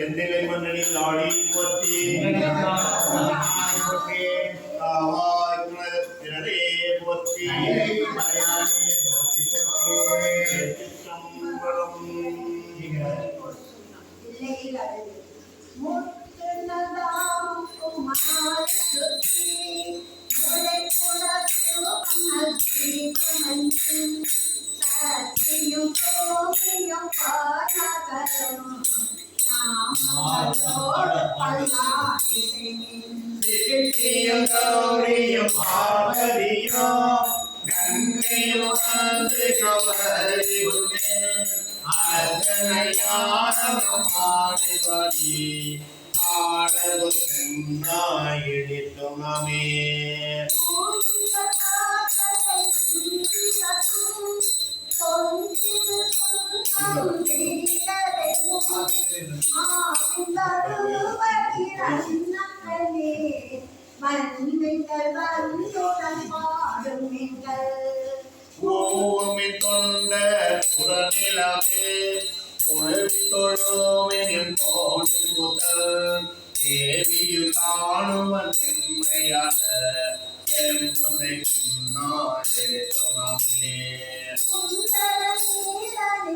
செந்திலை மன்னனின் ஆடி போற்றி போற்றி சிற்றம்பலம். சிகிச்சையும் பாடும் நீங்கள் பூமி தொண்ட புறநிலவே உழவி தொழுமெனின் போடும் முதல் தேவியில் காணுவன் செம்மையான செம்முதை நாடே துணமே சுந்தர நீரணி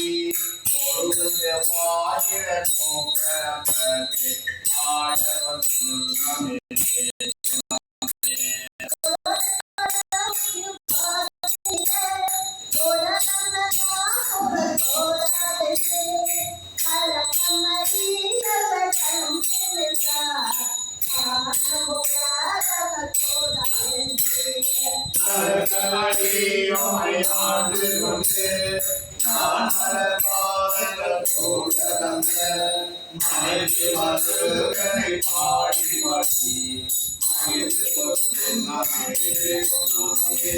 நாமாய் ஆண்டு கொண்டு நான் மலபாதங்கள் போல தந்த மனைவி மருகனை பாடி மாட்டி மகிழ்ந்து கொண்டு மகிழ்ந்து கொண்டு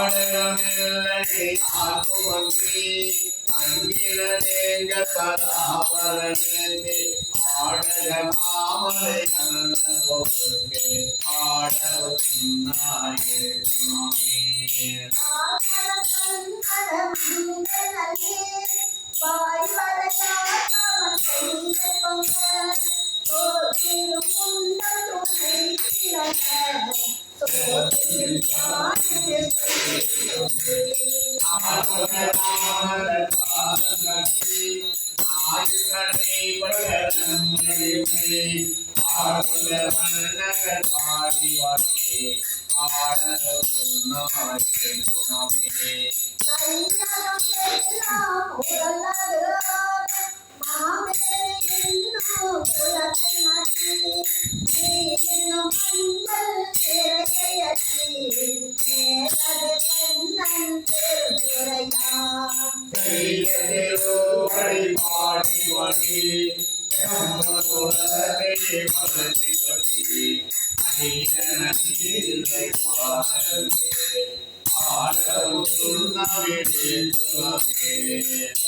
பாடமில்லை ஆகுமங்கி அங்கிலனேங்க சதாபரணே ஆடக மாமலை அனந்தோகே ஆடவன்னாயே Thank செய்ததிலோடி பாடி வழி உலகை மதத்தை பற்றி அடியனை பாடலே ஆடவும் சுண்ணாவிலே சுவாமே ஆடலும்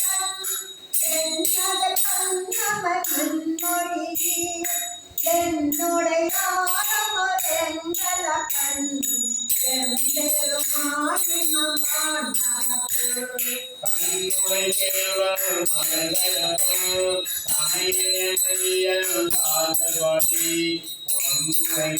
அமலதபோ சமயமணியன் பாதவாடி பொன்முறை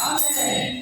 Amen.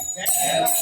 Amen.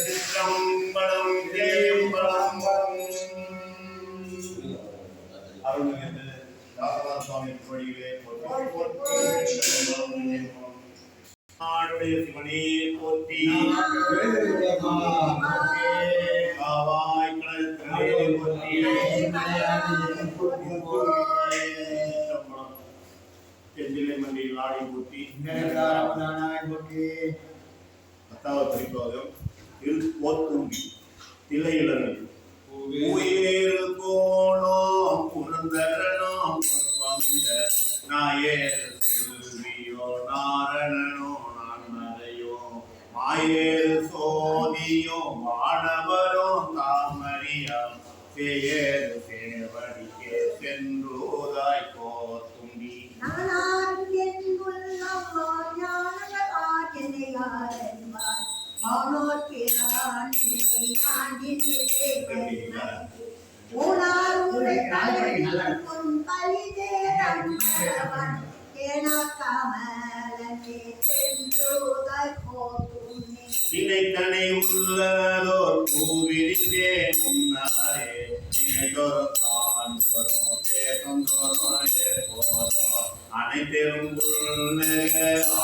திருச்சிற்றம்பலம் தேம்பலம் அருள்மிகு தாசவார சுவாமி கோயிலே போற்றி போற்றி திருச்சிற்றம்பலம் தேம்பலம். நாடுடைய சிவனே போற்றி. காவாய் கடற்கரையே போற்றி திருச்சிற்றம்பலம். தென்னிலை மண்டியில் ஆடி போற்றி. பத்தாவது பதிப்பாகம் இல் போத்தும்பி தில்லை இளநீர் உயிர்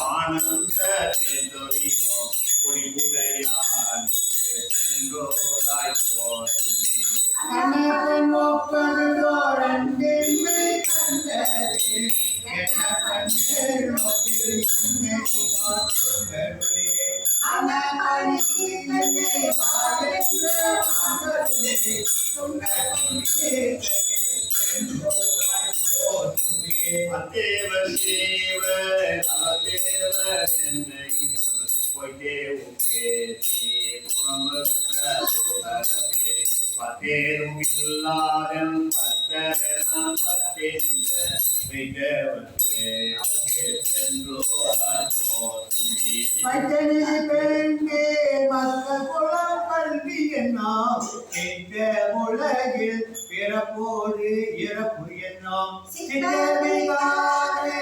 ஆனந்த தேந்தொழியோ பஜனை பெருங்கே மக்கள் குலம் கல்வி என்னாம்? இந்த உலகில் பிறப்போடு இறப்பு என்னாம்? சித்தமிகாரே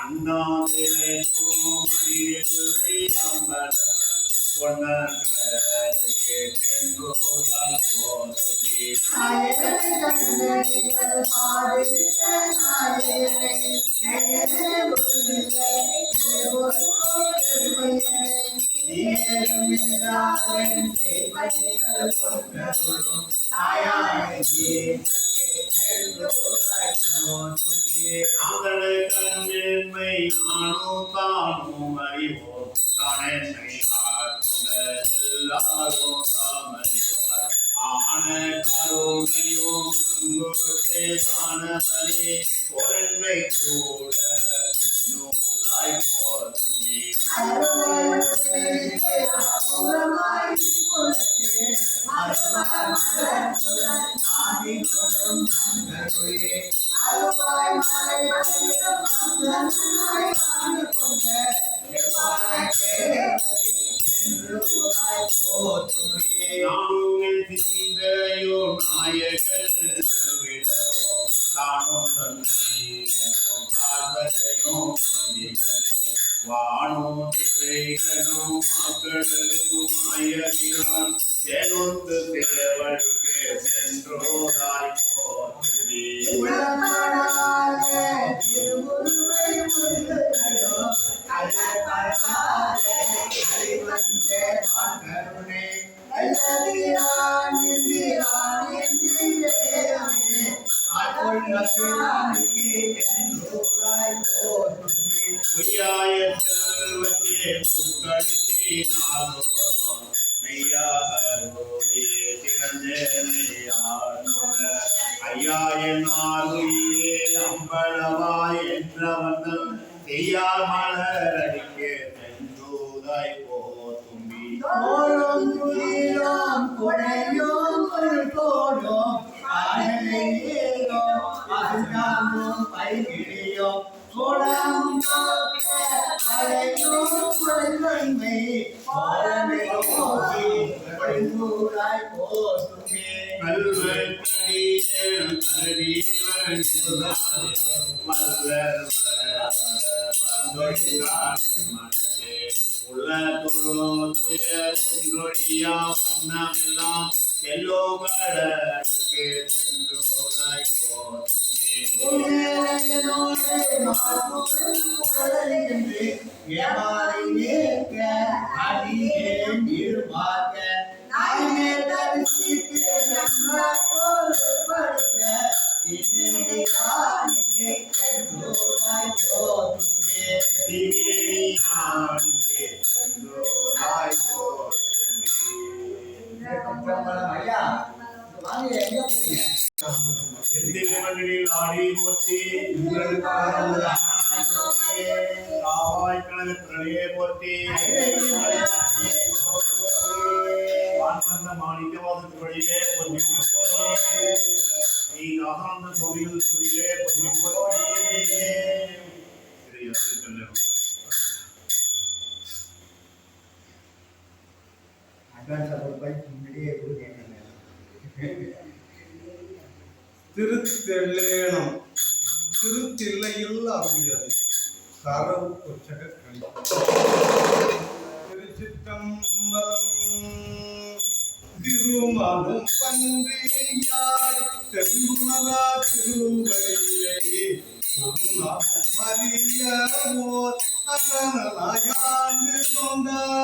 அண்ணாதிரை பொன்னர்களுக்கு சென்றோதாய் போதுமே நாயகனை கண்டறிகள் பாடுகின்ற நாயகனை பெயரே உருவில்லை ஒரு ஆன தானவரே கூட நூலாய் போதுமே நானும் சிந்தையோ நாயகன் விடவோ தானும் தன்னையும் பார்வதையும் வானும் திசைகளும் மக்களும் மாயவினான் செனொந்து கொள்கை கோலமே போகி போதுமே ஐயா வாங்க எங்க போறீங்க செந்திமகளில் ஆடி போற்றி காவாய் கழகத்திலே போற்றி ஆன்மந்த மாணிக்கவாதத்து வழியிலே பொன்னி நீ நாகாந்த கோவில் துடியிலே பொன்னி இதை அடுத்து சொல்லுவோம். முன்னாடியே திருத்தெல்லேனம். திருத்தில்லையில் அருளியது கரவு கொச்சக கணி திருச்சிற்றம்பலம். திருமலும் பன்றியாய் தென்புணரா திருவழியை மரிய ஓர் கொண்டார்.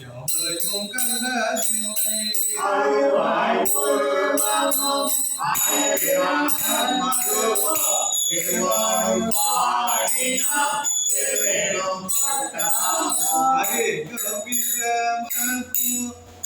யாவரையும் கண்டதில்லை அருவாய் ஒருவமும் ஆயிரம் மருவம் திருவாரும் பாடினாம் தில்லேனோ கொட்டாமோ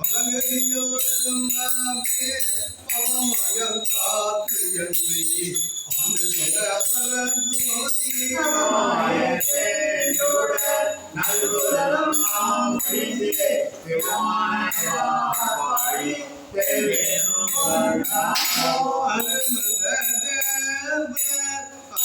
கபிரமக்கும் அல்லதரவகக்கும் தெரிக்கும் மதி தம்பி நின்றது வந்து நம்மை எத்தனை செல்வேனும் கொட்டாமோ அவமய தேவன் அவனியோரும் நாமே அவமயம் காத்து என்னை ஆண்டு கொண்ட பரஞ்சோதி மாயத்தேனுடன் நல்குதலும் நாம் முடிந்து சிவமானவாடி செல்வேனும் கொட்டாமோ அருமந்த தேவன் அயந்துமார் கையறிவோ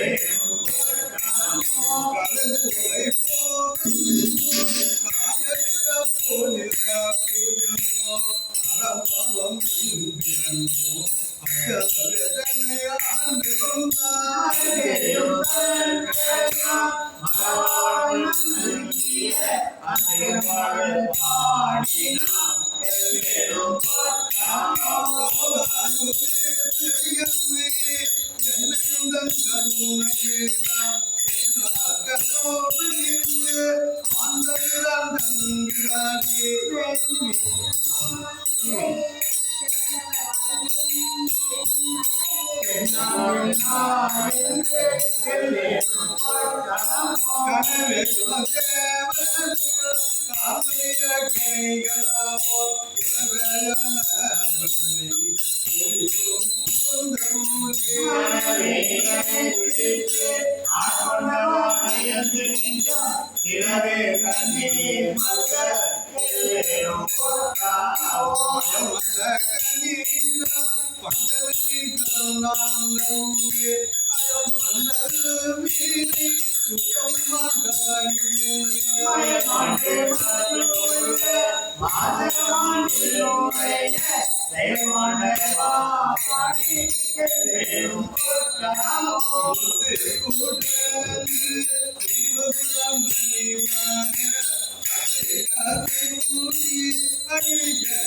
உதவின கொண்டாதோ Thank you.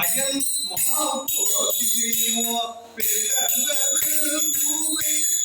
அயல் மந்திரோ தங்கட்டங்கி தனிப்படியா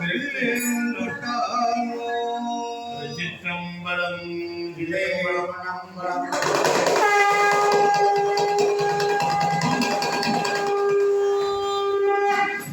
வெல்லேனும்